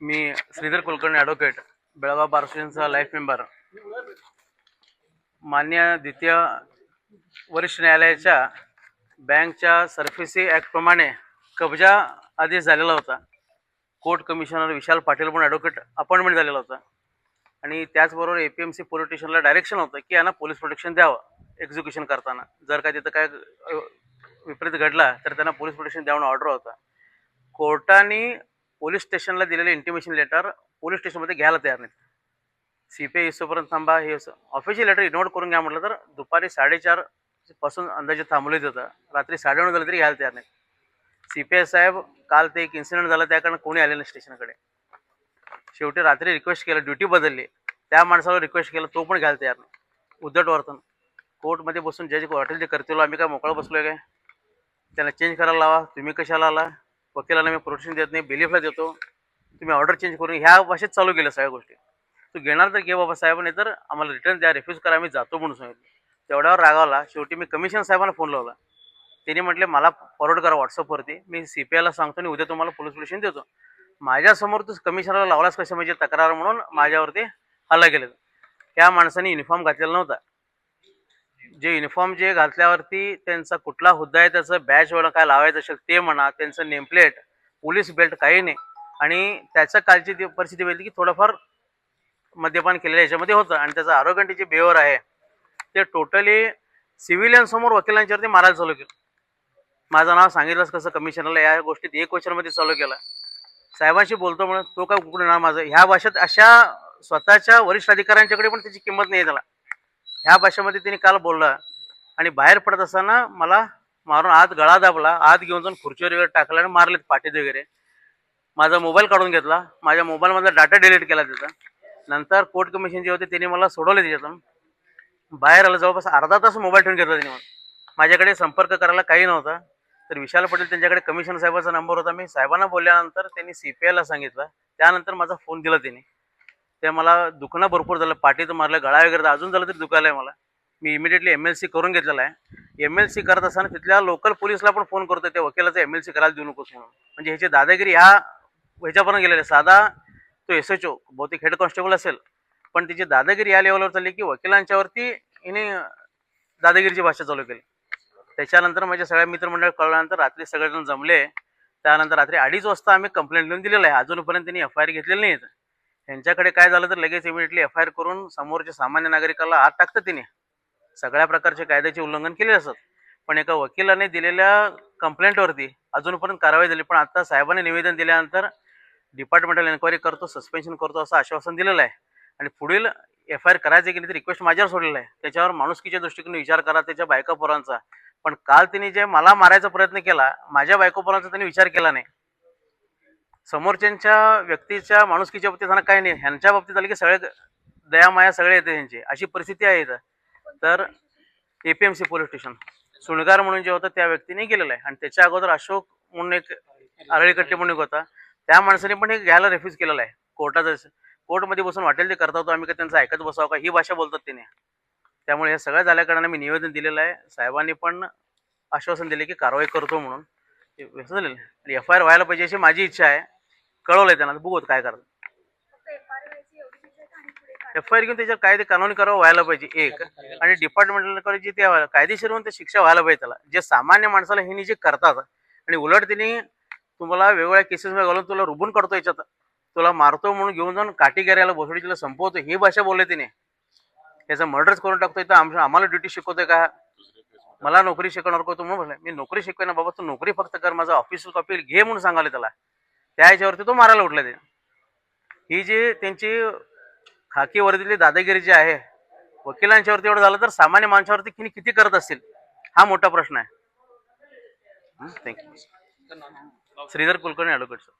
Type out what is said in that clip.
मी Shridhar Kulkarni advocate Belgaum bar life member मान्य द्वितीय वरिष्ठ न्यायालयाच्या बँकच्या सर्फिसी ॲक्टप्रमाणे कब्जा आदेश झालेला होता. कोर्ट कमिशनर विशाल पाटील पण ॲडव्होकेट अपॉइंटमेंट झालेला होता. आणि त्याचबरोबर A P M C police स्टेशनला डायरेक्शन होतं की यांना पोलीस प्रोटेक्शन द्यावं एक्झिक्युशन करताना. जर का तिथं काय विपरीत घडला तर त्यांना पोलीस प्रोटेक्शन द्यावं ऑर्डर होता. कोर्टाने पोलीस स्टेशनला दिलेलं इंटिमेशन लेटर पोलीस स्टेशनमध्ये घ्यायला तयार नाहीत. सी पी आय इसोपर्यंत थांबा हे ऑफिशियल लेटर इग्नोर करून घ्या म्हटलं तर दुपारी साडेचारपासून अंदाजे थांबवले होतं रात्री साडेनऊ झालं तरी घ्यायला तयार नाही सी पी आय साहेब काल ते एक इन्सिडेंट झालं त्या कारण कोणी आले नाही स्टेशनकडे. शेवटी रात्री रिक्वेस्ट केलं ड्युटी बदलली. त्या माणसाला रिक्वेस्ट केलं तो पण घ्यायला तयार नाही. उद्धट वर्तन. कोर्टमध्ये बसून जज वाटेल जे करतील आम्ही काय मोकळं बसलो आहे काय? त्यांना चेंज करायला लावा तुम्ही कशाला आला वकिलांना मी प्रोटेक्शन देत नाही बिलीफला देतो. तुम्ही ऑर्डर चेंज करून ह्या भाषेत चालू केल्या सगळ्या गोष्टी. तू घेणार तर घे बाबा साहेब नाही तर आम्हाला रिटर्न द्या रिफ्यूज करा आम्ही जातो म्हणून सांगितलं. तेवढ्यावर रागावला शेवटी मी कमिशन साहेबांना फोन लावला. त्यांनी म्हटले मला फॉरवर्ड करा व्हॉट्सअपवरती मी सी पी आयला सांगतो आणि उद्या तुम्हाला पोलीस स्टेशन देतो. माझ्यासमोर तू कमिशनरला लावलास कशा म्हणजे तक्रार म्हणून माझ्यावरती हल्ला केला. त्या माणसाने युनिफॉर्म घातलेला नव्हता. जे युनिफॉर्म जे घातल्यावरती त्यांचा कुठला हुद्दा आहे त्याचं बॅच वगैरे काय लावायचं असेल ते म्हणा त्यांचं नेमप्लेट पोलीस बेल्ट काही नाही. आणि त्याच्या कालची परिस्थिती होईल की थोडंफार मद्यपान केलेलं याच्यामध्ये होतं आणि त्याचं आरोग्याची जे बिहेवर आहे. ते टोटली सिव्हिलियनसमोर वकिलांच्यावरती मारायला चालू केलं. माझं नाव सांगितलंच कसं कमिशनरला या गोष्टीत एक क्वेश्चनमध्ये चालू केलं. साहेबांशी बोलतो म्हणून तो काय कुठे ना माझं? ह्या भाषेत अशा स्वतःच्या वरिष्ठ अधिकाऱ्यांच्याकडे पण त्याची किंमत नाही त्याला. ह्या भाषेमध्ये त्यांनी काल बोललं आणि बाहेर पडत असताना मला मारून आत गळा दाबला आत घेऊन जाऊन खुर्चीवर वगैरे टाकला आणि मारलेत पाठीत वगैरे. माझा मोबाईल काढून घेतला. माझ्या मोबाईलमधला डाटा डिलीट केला त्याचा नंतर कोर्ट कमिशन जे होते त्यांनी मला सोडवले त्याच्यातून बाहेर आलं जवळपास अर्धा तास मोबाईल ठेवून घेतला त्यांनी मला. माझ्याकडे संपर्क करायला काही नव्हता. तर विशाल पटेल त्यांच्याकडे कमिशन साहेबाचा नंबर होता. मी साहेबांना बोलल्यानंतर त्यांनी सी पी आयला सांगितलं. त्यानंतर माझा फोन दिला त्यांनी ते मला दुखणं भरपूर झालं. पाठीत मारलं गळा वगैरे तर अजून झालं तरी दुखायला आहे मला. मी इमिडिएटली एम एल सी करून घेतलेला आहे. एम एल सी करत असताना तिथल्या लोकल पोलिसला पण फोन करतो त्या वकिलाचं एम एल सी करायला देऊ नकोस म्हणून. म्हणजे ह्याची दादागिरी ह्या ह्याच्यापर्यंत गेलेले साधा तो एस एच ओ बहुतेक हेड कॉन्स्टेबल असेल. पण तिची दादागिरी या लेवलवर चालली की वकिलांच्यावरती हिने दादागिरीची भाषा चालू केली. त्याच्यानंतर माझ्या सगळ्या मित्रमंडळ कळल्यानंतर रात्री सगळेजण जमले. त्यानंतर रात्री अडीच वाजता आम्ही कंप्लेंट लिहून दिलेलं आहे. अजूनपर्यंत त्यांनी एफ आय आर घेतलेली नाहीत. त्यांच्याकडे काय झालं तर लगेच इमिडिएटली एफ आय आर करून समोरच्या सामान्य नागरिकाला आत टाकतं तिने. सगळ्या प्रकारचे कायद्याचे उल्लंघन केले असत. पण एका वकिलाने दिलेल्या कंप्लेंटवरती अजूनपर्यंत कारवाई झाली. पण आता साहेबांनी निवेदन दिल्यानंतर डिपार्टमेंटल एन्क्वायरी करतो सस्पेन्शन करतो असं आश्वासन दिलेलं आहे. आणि पुढील एफ आय आर करायची की नाही रिक्वेस्ट माझ्यावर सोडलेलं आहे. त्याच्यावर माणुसकीच्या दृष्टिकोन विचार करा त्याच्या बायकोपोरांचा पण काल तिने जे मला मारायचा प्रयत्न केला माझ्या बायकोपोरांचा त्यांनी विचार केला नाही. समोरच्यांच्या व्यक्तीच्या माणुसकीच्या बाबतीत त्यांना काही नाही. ह्यांच्या बाबतीत आलं की सगळे दयामाया सगळे येते त्यांची अशी परिस्थिती आहे इथं. तर A P M C police station सुणगार म्हणून जे होतं त्या व्यक्तीने गेलेलं आहे. आणि त्याच्या अगोदर अशोक म्हणून एक आरळीकट्टे म्हणून एक होता. त्या माणसाने पण हे घ्यायला रेफ्यूज केलेलं आहे. कोर्टात कोर्टमध्ये बसून वाटेल ते करता होतो. आम्ही का त्यांचं ऐकत बसावं का? ही भाषा बोलतात त्याने त्यामुळे हे सगळं झाल्याकारणाने मी निवेदन दिलेलं आहे. साहेबांनी पण आश्वासन दिले की कारवाई करतो म्हणून. हे झालेलं आहे. आणि एफ आय आर व्हायला पाहिजे अशी माझी इच्छा आहे. कळवलंय त्यांना बघू काय करतात. एफ आय आर घेऊन त्याच्यावर काय ते कानूनी कारवाई व्हायला पाहिजे एक. आणि डिपार्टमेंटल जे ते कायदेशीर होऊन ते शिक्षा व्हायला पाहिजे त्याला. जे सामान्य माणसाला हे जे करतात आणि उलट त्यांनी तुम्हाला वेगवेगळ्या केसेसमध्ये घालून तुला रुबून करतो याच्यात. तुला मारतो म्हणून घेऊन जाऊन काठी करायला बसवडीला संपवतो ही भाषा बोलले तिने. त्याचा मर्डर्स करून टाकतोय तर आमच्या आम्हाला ड्युटी शिकवतोय का? मला नोकरी शिकवणार का तुम्ही म्हणलं मी नोकरी शिकवेन बाबा तू नोकरी फक्त कर माझा ऑफिशियल कॉपी घे म्हणून सांगाले त्याला. त्या ह्याच्यावरती तो मारायला उठला ते. ही जी त्यांची खाकी वर्दीतली दादागिरी जी आहे वकिलांच्यावरती एवढं झालं तर सामान्य माणसावरती किती किती करत असतील? हा मोठा प्रश्न आहे. Thank you Shridhar Kulkarni advocate sir